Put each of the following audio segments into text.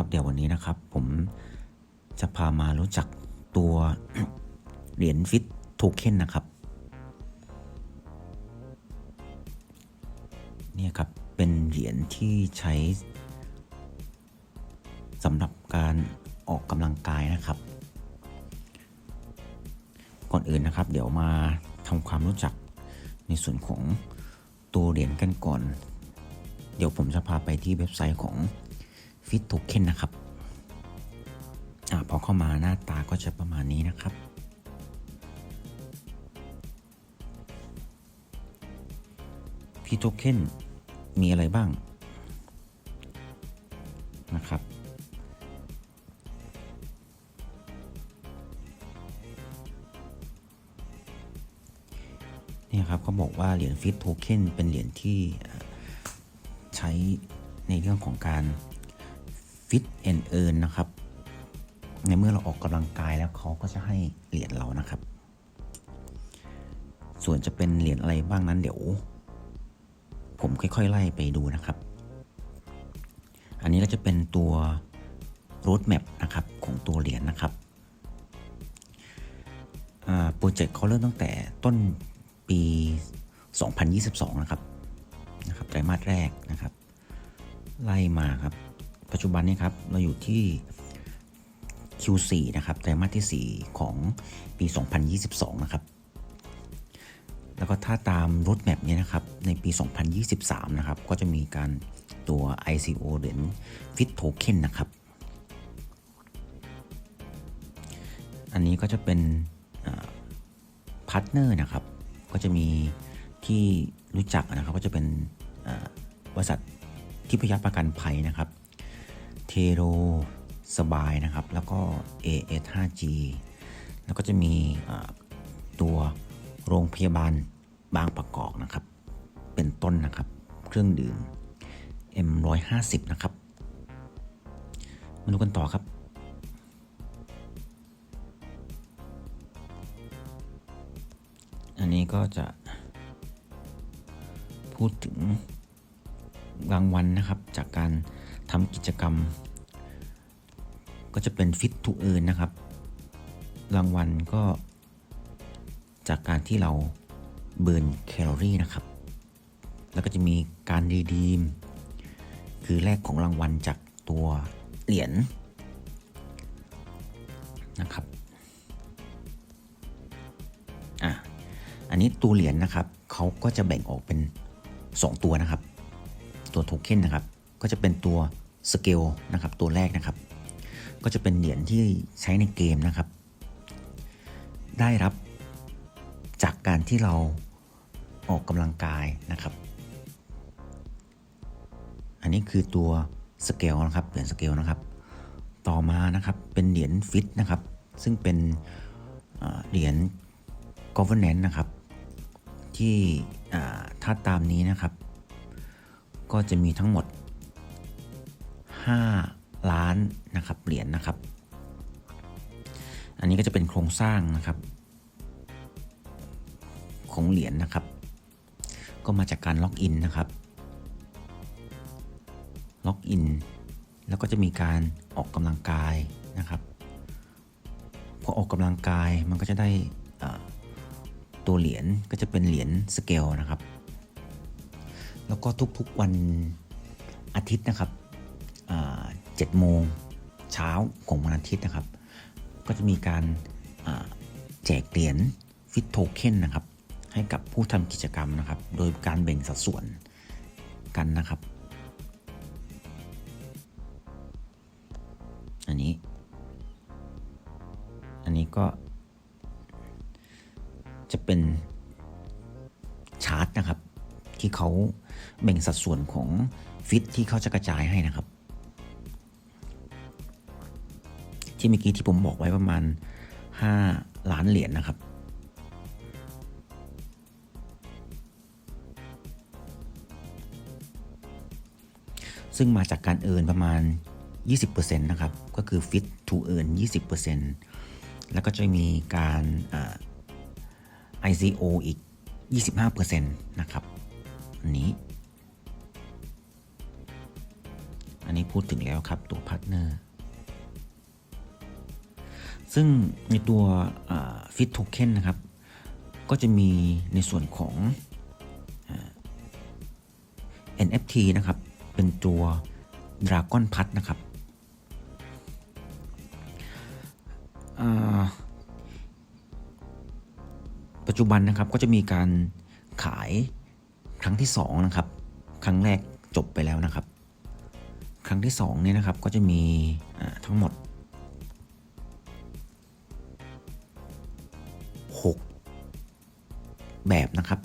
ครับ เดี๋ยววันนี้นะครับ ผมจะพามารู้จักตัวเหรียญฟิตโทเค็นนะครับ เนี่ยครับ เป็นเหรียญที่ใช้สำหรับการออกกำลังกายนะครับ ก่อนอื่นนะครับ เดี๋ยวมาทำความรู้จักในส่วนของตัวเหรียญกันก่อน เดี๋ยวผมจะพาไปที่เว็บไซต์ของ f i t Token นะครับอ่าพอเข้ามาหน้าตาก็จะประมาณนี้นะครับ f i t Token มีอะไรบ้างนะครับเนี่ยครับเขาบอกว่าเหรียญฟิตโทเค็นเป็นเหรียญที่ใช้ในเรื่องของการ ฟิตแอนเอิร์นนะครับ ในเมื่อเราออกกำลังกายแล้วเขาก็จะให้เหรียญเรานะครับ ส่วนจะเป็นเหรียญอะไรบ้างนั้นเดี๋ยว ผมค่อยๆ ไล่ไปดูนะครับ อันนี้ก็จะเป็นตัวร o ดแม p นะครับของตัวเหรียญนะครับโปรเจกต์เขาเริ่มตั้งแต่ต้นปี 2022 นะครับนะครับไตรมาสแรกนะครับ ไล่มาครับ ปัจจุบันนี้ครับเราอยู่ที่ Q4 นะครับไตรมาสที่ 4 ของปี 2022 นะครับ แล้วก็ถ้าตามรถแมพนี้นะครับ ในปี 2023 นะครับ ก็จะมีการตัว ICO เหรียญ Fit Token นะครับ อันนี้ก็จะเป็นพาร์ทเนอร์นะครับ ก็จะมีที่รู้จักนะครับ ก็จะเป็นบริษัททิพยประกันภัยนะครับ เทโรสบายนะครับ แล้วก็ AS 5G แล้วก็จะมีตัวโรงพยาบาลบางประกอบนะครับ เป็นต้นนะครับ เครื่องดื่ม M150 นะครับ มาดูกันต่อครับ อันนี้ก็จะพูดถึงรางวัลนนะครับจากการทำกิจกรรม ก็จะเป็นฟิตทูเอินนะครับ รางวัลก็ จากการที่เราเบิร์นแคลอรี่นะครับ แล้วก็จะมีการรีดีม คือแลกของรางวัลจากตัวเหรียญนะครับอะอันนี้ตัวเหรียญนะครับเขาก็จะแบ่งออกเป็น 2 ตัวนะครับ ตัวโทเค็นนะครับ ก็จะเป็นตัวสเกลนะครับ ตัวแรกนะครับ ก็จะเป็นเหรียญที่ใช้ในเกมนะครับ ได้รับจากการที่เราออกกำลังกายนะครับ อันนี้คือตัวสเกลนะครับเหรียญสเกลนะครับ ต่อมานะครับเป็นเหรียญฟิตนะครับ ซึ่งเป็นเหรียญ governance นะครับ ที่ถ้าตามนี้นะครับ ก็จะมีทั้งหมด 5 ล้านนะครับเหรียญนนะครับ อันนี้ก็จะเป็นโครงสร้างนะครับ ของเหรียญนนะครับ ก็มาจากการล็อกอินนะครับล็อกอินแล้วก็จะมีการออกกำลังกายนะครับพอออกกำลังกายมันก็จะได้ตัวเหรียญก็จะเป็นเหรียญสเกลนะครับ แล้วก็ทุกๆวันอาทิตย์นะครับ เจ็ดโมงเช้าของวันอาทิตย์นะครับ ก็จะมีการแจกเหรียญฟิตโทเค็นนะครับ ให้กับผู้ทำกิจกรรมนะครับ โดยการแบ่งสัดส่วนกันนะครับ อันนี้ อันนี้ก็ จะเป็นชาร์ตนะครับ ที่เขาแบ่งสัดส่วนของฟิตที่เขาจะกระจายให้นะครับ ที่เมื่อกี้ที่ผมบอกไว้ประมาณ 5 ล้านเหรียญนนะครับ ซึ่งมาจากการเอินประมาณ 20%นะครับ ก็คือ fit to earn 20%แล้วก็จะมีการ ICO อีก 25%นะครับ อันนี้ อันนี้พูดถึงแล้วครับตัวพาร์ทเนอร์ ซึ่งในตัวฟิตโทเค็นนะครับ ก็จะมีในส่วนของอ NFT นะครับ เป็นตัว Dragon p a t นะครับ ปัจจุบันนะครับก็จะมีการขายครั้งที่ 2 นะครับ ครั้งแรกจบไปแล้วนะครับ ครั้งที่ 2 เนี่ยนะครับก็จะมีทั้งหมด แบบนะครับ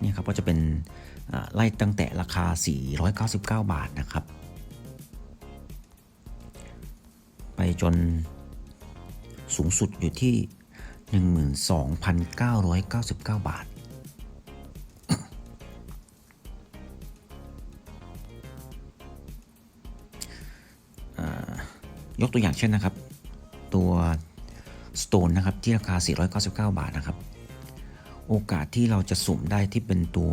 เนี่ยครับก็จะเป็นไล่ตั้งแต่ราคา 499 บาทนะครับ ไปจนสูงสุดอยู่ที่ 12,999 บาท ยกตัวอย่างเช่นนะครับ ตัว Stone นะครับ ที่ราคา 499 บาทนะครับ โอกาสที่เราจะสุ่มได้ที่เป็นตัว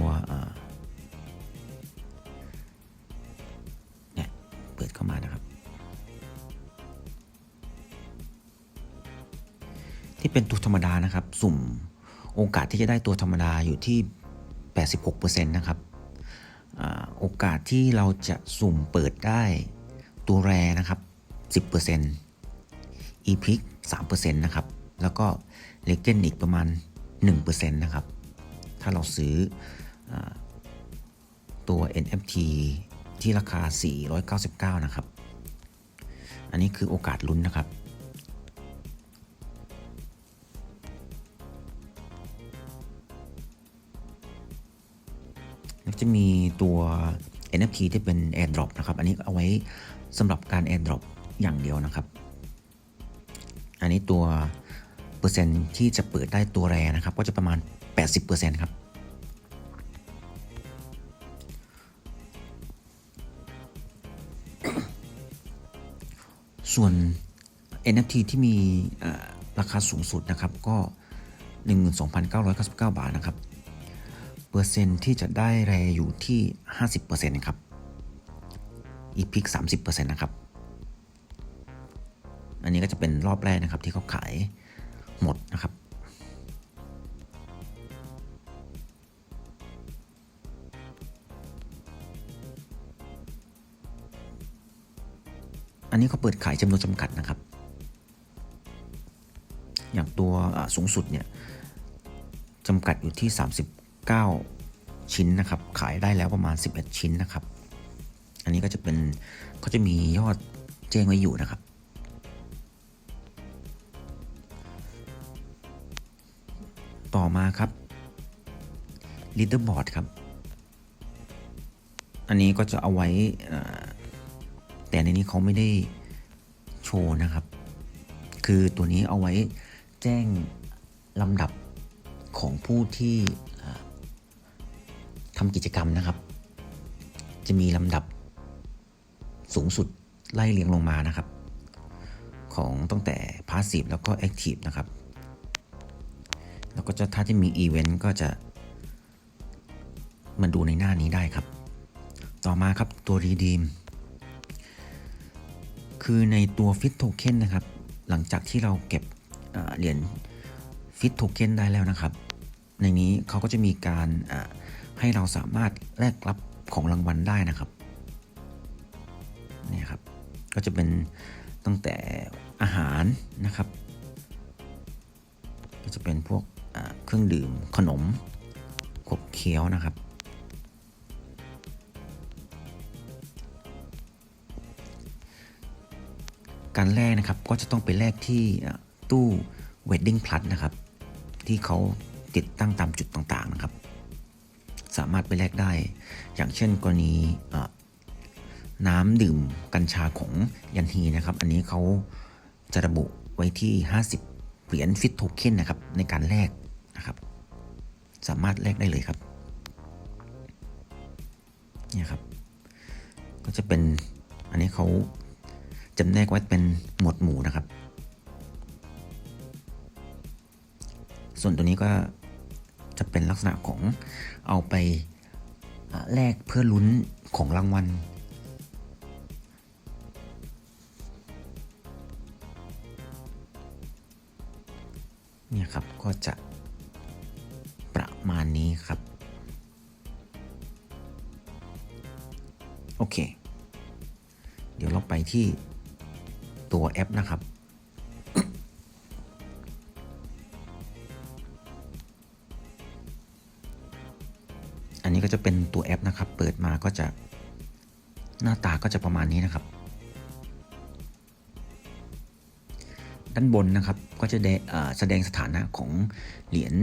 เนี่ยเปิดเข้ามานะครับ ที่เป็นตัวธรรมดานะครับ สุ่มโอกาสที่จะได้ตัวธรรมดาอยู่ที่ 86%นะครับอโอกาสที่เราจะสุ่มเปิดได้ตัวแรนะครับ 10% e p i c 3%นะครับ แล้วก็เลเกนอีกประมาณ 1%นะครับ ถ้าเราซื้ออตัว NFT ที่ราคา 499 นะครับ อันนี้คือโอกาสลุ้นนะครับจะมีตัว NFT ที่เป็น AirDrop นะครับ อันนี้เอาไว้สำหรับการ AirDrop อย่างเดียวนะครับ อันนี้ตัว เปอร์เซ็นต์ที่จะเปิดได้ตัวแรนะครับ ก็จะประมาณ 80%ครับ ส่วน NFT ที่มีราคาสูงสุดนะครับ ก็ 12,999 บาทนะครับ เปอร์เซ็นต์ที่จะได้แรอยู่ที่ 50%ครับ อีพิก 30%นะครับ อันนี้ก็จะเป็นรอบแรกนะครับที่เขาขาย หมดนะครับ อันนี้เขาเปิดขายจำนวนจำกัดนะครับ อย่างตัวสูงสุดเนี่ยจำกัดอยู่ที่ 39 ชิ้นนะครับ ขายได้แล้วประมาณ 11 ชิ้นนะครับ อันนี้ก็จะเป็นเขาจะมียอดแจ้งไว้อยู่นะครับ มาครับ leaderboard ครับ อันนี้ก็จะเอาไว้แต่ในนี้เขาไม่ได้โชว์นะครับ คือตัวนี้เอาไว้แจ้งลำดับของผู้ที่ทำกิจกรรมนะครับ จะมีลำดับสูงสุดไล่เรียงลงมานะครับ ของตั้งแต่ Passive แล้วก็ Active นะครับ ก็จะถ้าจะมีอีเวนต์ก็จะมาดูในหน้านี้ได้ครับ ต่อมาครับตัว Redeem คือในตัว Fit Token นะครับ หลังจากที่เราเก็บเหรียญ Fit Token ได้แล้วนะครับ ในนี้เขาก็จะมีการให้เราสามารถแลกรับของรางวัลได้นะครับนี่ครับ ก็จะเป็นตั้งแต่อาหารนะครับ ก็จะเป็นพวก เครื่องดื่มขนมขบเคี้ยวนะครับ การแลกนะครับก็จะต้องไปแลกที่ตู้ Wedding Plus นะครับ ที่เขาติดตั้งตามจุดต่างๆนะครับ สามารถไปแลกได้ อย่างเช่นกรณีน้ำดื่มกัญชาของยันฮีนะครับ อันนี้เขาจะระบุไว้ที่ 50 เหรียญฟิตโทเค็นนะครับ ในการแลก นะครับ สามารถแลกได้เลยครับเนี่ยครับ ก็จะเป็นอันนี้เขาจำแนกไว้เป็นหมวดหมู่นะครับ ส่วนตัวนี้ก็จะเป็นลักษณะของเอาไปแลกเพื่อลุ้นของรางวัลเนี่ยครับก็จะ อเค เดี๋ยวเราไปที่ตัวแอปนะครับ อันนี้ก็จะเป็นตัวแอปนะครับ เปิดมาก็จะหน้าตาก็จะประมาณนี้นะครับ ด้านบนนะครับก็จะแสดงสถานะของเหรียญ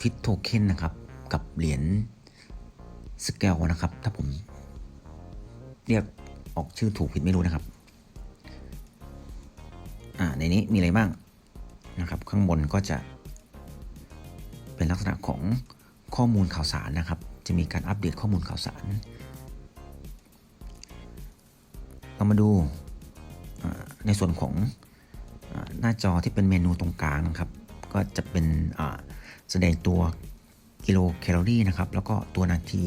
ฟิตโทเค็นนะครับ กับเหรียญสเกลนะครับ ถ้าผม เรียกออกชื่อถูกผิดไม่รู้นะครับ อ่าในนี้มีอะไรบ้างนะครับ ข้างบนก็จะ เป็นลักษณะของข้อมูลข่าวสารนะครับ จะมีการอัปเดตข้อมูลข่าวสาร เรามาดูในส่วนของหน้าจอที่เป็นเมนูตรงกลางนะครับ ก็จะเป็นอ่าแสดงตัวกิโลแคลอรี่นะครับ แล้วก็ตัวนาที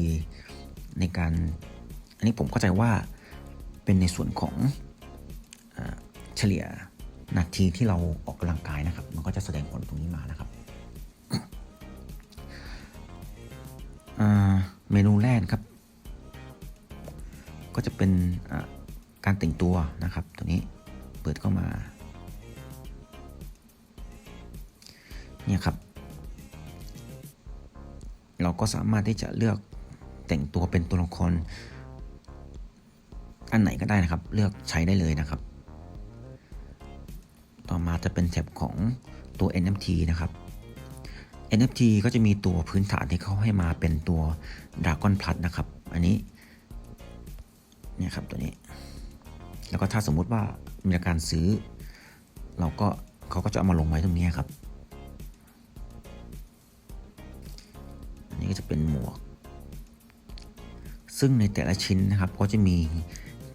ในการ อันนี้ผมเข้าใจว่าเป็นในส่วนของเฉลี่ยนาทีที่เราออกกำลังกายนะครับ มันก็จะแสดงผลตรงนี้มานะครับเมนูแรกครับ ก็จะเป็นการแต่งตัวนะครับ ตัวนี้เปิดเข้ามาเนี่ยครับ เราก็สามารถที่จะเลือกแต่งตัวเป็นตัวละคร อันไหนก็ได้นะครับ เลือกใช้ได้เลยนะครับ ต่อมาจะเป็นแท็บของตัว NFT นะครับ NFT ก็จะมีตัวพื้นฐานที่เขาให้มาเป็นตัว Dragon Plus นะครับ อันนี้เนี่ยครับตัวนี้ แล้วก็ถ้าสมมุติว่ามีการซื้อ เราก็เขาก็จะเอามาลงไว้ตรงนี้ครับ อันนี้ก็จะเป็นหมวก ซึ่งในแต่ละชิ้นนะครับก็จะมี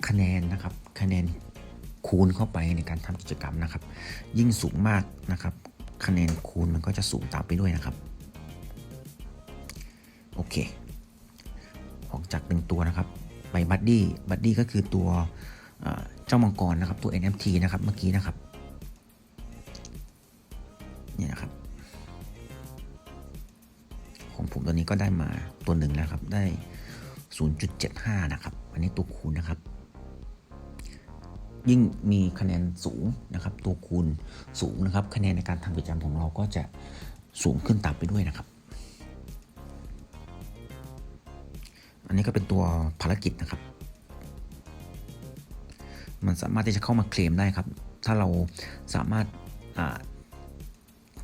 คะแนนนะครับคะแนนคูณเข้าไปในการทำกิจกรรมนะครับ ยิ่งสูงมากนะครับ คะแนนคูณมันก็จะสูงตามไปด้วยนะครับโอเคออกจากหนึ่งตัวนะครับไปบัดดี้บัดดี้ก็คือตัวเจ้ามังกรนะครับตัว NFT นะครับเมื่อกี้นะครับนี่นะครับ ของผมตัวนี้ก็ได้มาตัวหนึ่งแล้วครับได้ 0.75 นะครับ อันนี้ตัวคูณนะครับ ยิ่งมีคะแนนสูงนะครับ ตัวคูณสูงนะครับ คะแนนในการทำกิจกรรมของเราก็จะสูงขึ้นตามไปด้วยนะครับ อันนี้ก็เป็นตัวภารกิจนะครับ มันสามารถที่จะเข้ามาเคลมได้ครับ ถ้าเราสามารถอ่า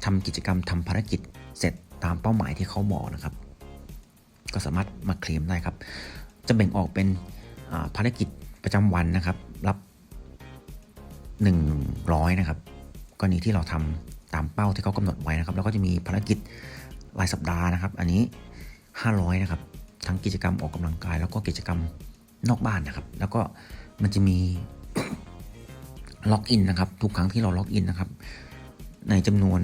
ทำกิจกรรมทำภารกิจเสร็จตามเป้าหมายที่เขาบอกนะครับ ก็สามารถมาเคลมได้ครับ จะแบ่งออกเป็นภารกิจประจำวันนะครับ 100 นะครับกรณีที่เราทำตามเป้าที่เขากำหนดไว้นะครับ แล้วก็จะมีภารกิจรายสัปดาห์นะครับ อันนี้ 500 นะครับ ทั้งกิจกรรมออกกำลังกาย แล้วก็กิจกรรมนอกบ้านนะครับ แล้วก็มันจะมีล็อกอินนะครับ ทุกครั้งที่เราล็อกอินนะครับ ในจำนวน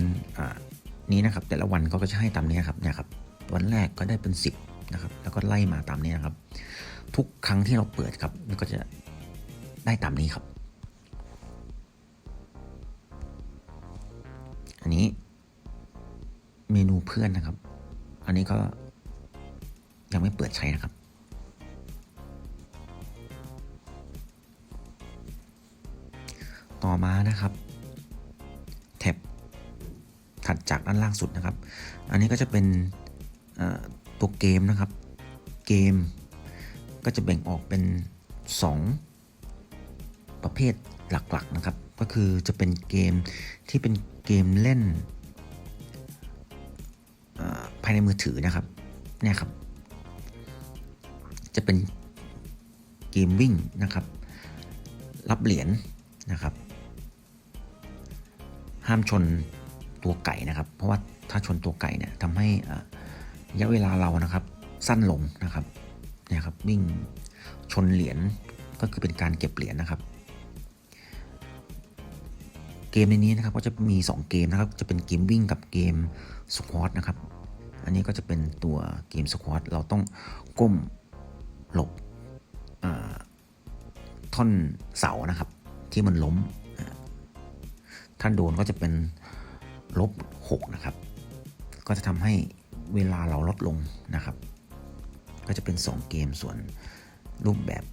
นี้นะครับ แต่ละวันก็จะให้ตามนี้ครับเนี่ยครับ วันแรกก็ได้เป็น 10 นะครับ แล้วก็ไล่มาตามนี้นะครับ ทุกครั้งที่เราเปิดครับมันก็จะได้ตามนี้ครับ อันนี้เมนูเพื่อนนะครับ อันนี้ก็ยังไม่เปิดใช้นะครับ ต่อมานะครับ แท็บถัดจากด้านล่างสุดนะครับ อันนี้ก็จะเป็นตัวเกมนะครับ เกม ก็จะแบ่งออกเป็น 2 ประเภทหลักๆนะครับ ก็คือจะเป็นเกมที่เป็นเกมเล่นภายในมือถือนะครับเนี่ยครับ จะเป็นเกมวิ่งนะครับ รับเหรียญนะครับ ห้ามชนตัวไก่นะครับ เพราะว่าถ้าชนตัวไก่เนี่ยทำให้ระยะเวลาเรานะครับ สั้นลงนะครับเนี่ยครับวิ่งชนเหรียญก็คือเป็นการเก็บเหรียญนะครับ เกมในนี้นะครับก็จะมี 2 เกมนะครับจะเป็นเกมวิ่งกับเกมสควอตนะครับอันนี้ก็จะเป็นตัวเกมสควอตเราต้องก้มหลบท่อนเสานะครับ ที่มันล้มอ่าถ้าโดนก็จะเป็นลบ6นะครับ ก็จะทำให้เวลาเราลดลงนะครับ ก็จะเป็น 2 เกมส่วนรูปแบบ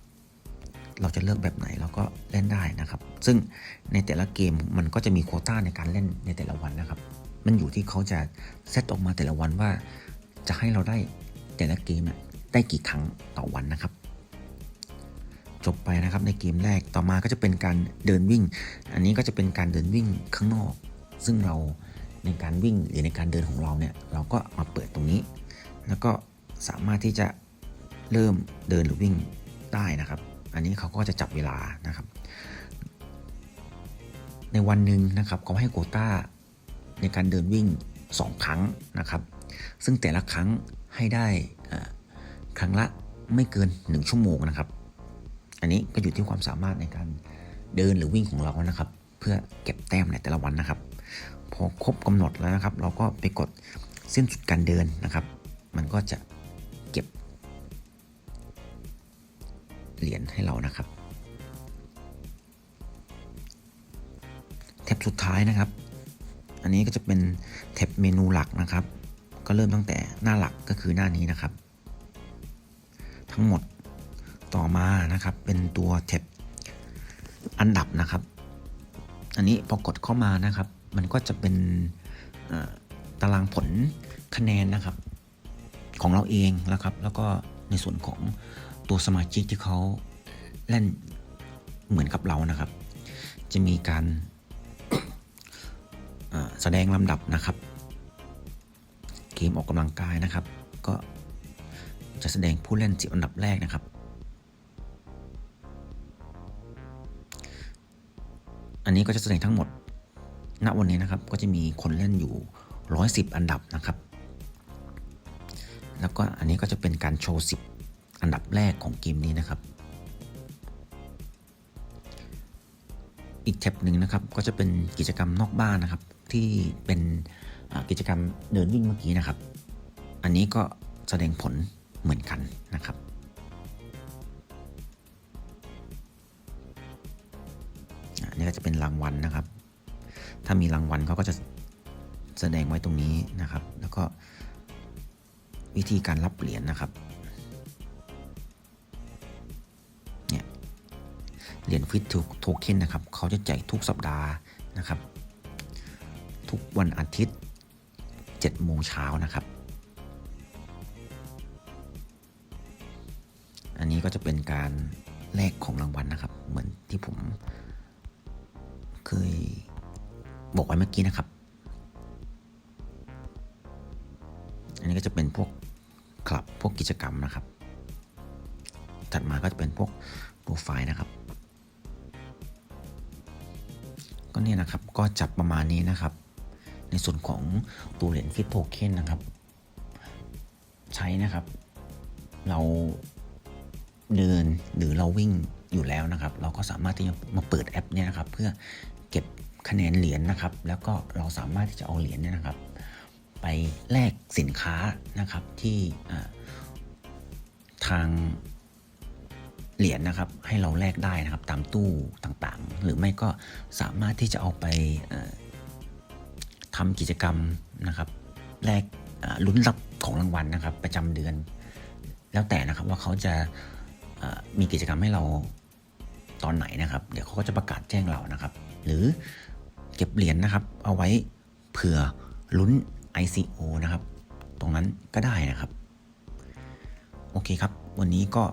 เราจะเลือกแบบไหนเราก็เล่นได้นะครับ ซึ่งในแต่ละเกมมันก็จะมีโคต้าในการเล่นในแต่ละวันนะครับ มันอยู่ที่เขาจะเซตออกมาแต่ละวันว่า จะให้เราได้แต่ละเกมได้กี่ครั้งต่อวันนะครับ จบไปนะครับในเกมแรกต่อมาก็จะเป็นการเดินวิ่ง อันนี้ก็จะเป็นการเดินวิ่งข้างนอก ซึ่งเราในการวิ่งหรือในการเดินของเราเนี่ยเราก็มาเปิดตรงนี้ แล้วก็สามารถที่จะเริ่มเดินหรือวิ่งได้นะครับ อันนี้เขาก็จะจับเวลานะครับ ในวันหนึ่งนะครับเขาให้โคต้าในการเดินวิ่ง 2 ครั้งนะครับ ซึ่งแต่ละครั้งให้ได้ครั้งละไม่เกิน 1 ชั่วโมงนะครับ อันนี้ก็อยู่ที่ความสามารถในการเดินหรือวิ่งของเรานะครับ เพื่อเก็บแต้มในแต่ละวันนะครับ พอครบกำหนดแล้วนะครับ เราก็ไปกดเส้นสุดการเดินนะครับ มันก็จะ เหรียญให้เรานะครับแท็บสุดท้ายนะครับ อันนี้ก็จะเป็นแท็บเมนูหลักนะครับ ก็เริ่มตั้งแต่หน้าหลักก็คือหน้านี้นะครับ ทั้งหมดต่อมานะครับเป็นตัวแท็บอันดับนะครับ อันนี้พอกดเข้ามานะครับ มันก็จะเป็นตารางผลคะแนนนะครับ ของเราเองนะครับ แล้วก็ในส่วนของ ตัวสมาชิกที่เขาเล่นเหมือนกับเรานะครับ จะมีการแสดงลำดับนะครับ เกมออกกำลังกายนะครับ ก็จะแสดงผู้เล่นสิบอันดับแรกนะครับ อันนี้ก็จะแสดงทั้งหมด ณ วันนี้นะครับ ก็จะมีคนเล่นอยู่ 110 อันดับนะครับ แล้วก็อันนี้ก็จะเป็นการโชว์ 10 อันดับแรกของเกมนี้นะครับ อีกแท็บหนึ่งนะครับก็จะเป็นกิจกรรมนอกบ้านนะครับ ที่เป็นกิจกรรมเดินวิ่งเมื่อกี้นะครับ อันนี้ก็แสดงผลเหมือนกันนะครับอันนี้ก็จะเป็นรางวัลนะครับ ถ้ามีรางวัลเขาก็จะแสดงไว้ตรงนี้นะครับ แล้วก็วิธีการรับเหรียญนะครับ เหรียญฟิตโทเค็นนะครับเขาจะแจกทุกสัปดาห์นะครับ ทุกวันอาทิตย์7โมงเช้านะครับ อันนี้ก็จะเป็นการแลกของรางวัลนะครับ เหมือนที่ผมเคยบอกไว้เมื่อกี้นะครับ อันนี้ก็จะเป็นพวกคลับพวกกิจกรรมนะครับ ถัดมาก็จะเป็นพวกโปรไฟล์นะครับ ก็เนี่ยนะครับ ก็จับประมาณนี้นะครับ ในส่วนของตัวเหรียญฟิตโทเค็นนะครับ ใช้นะครับ เราเดินหรือเราวิ่งอยู่แล้วนะครับ เราก็สามารถที่จะมาเปิดแอปเนี่ยนะครับ เพื่อเก็บคะแนนเหรียญนะครับ แล้วก็เราสามารถที่จะเอาเหรียญเนี่ยนะครับ ไปแลกสินค้านะครับที่ทาง เหรียญนะครับให้เราแลกได้นะครับตามตู้ต่างๆ หรือไม่ก็สามารถที่จะเอาไปเอ่อทำกิจกรรมนะครับแลกลุ้นรับของรางวัลนะครับ ประจำเดือน แล้วแต่นะครับว่าเขาจะมีกิจกรรมให้เราตอนไหนนะครับ เดี๋ยวเขาก็จะประกาศแจ้งเรานะครับ หรือเก็บเหรียญนะครับ เอาไว้เผื่อลุ้น ICO นะครับ ตรงนั้นก็ได้นะครับ โอเคครับ วันนี้ก็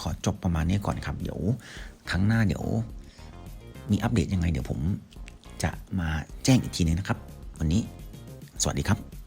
ขอจบประมาณนี้ก่อนครับ เดี๋ยวครั้งหน้าเดี๋ยว มีอัปเดตยังไง เดี๋ยวผมจะมาแจ้งอีกทีนึงนะครับ วันนี้ สวัสดีครับ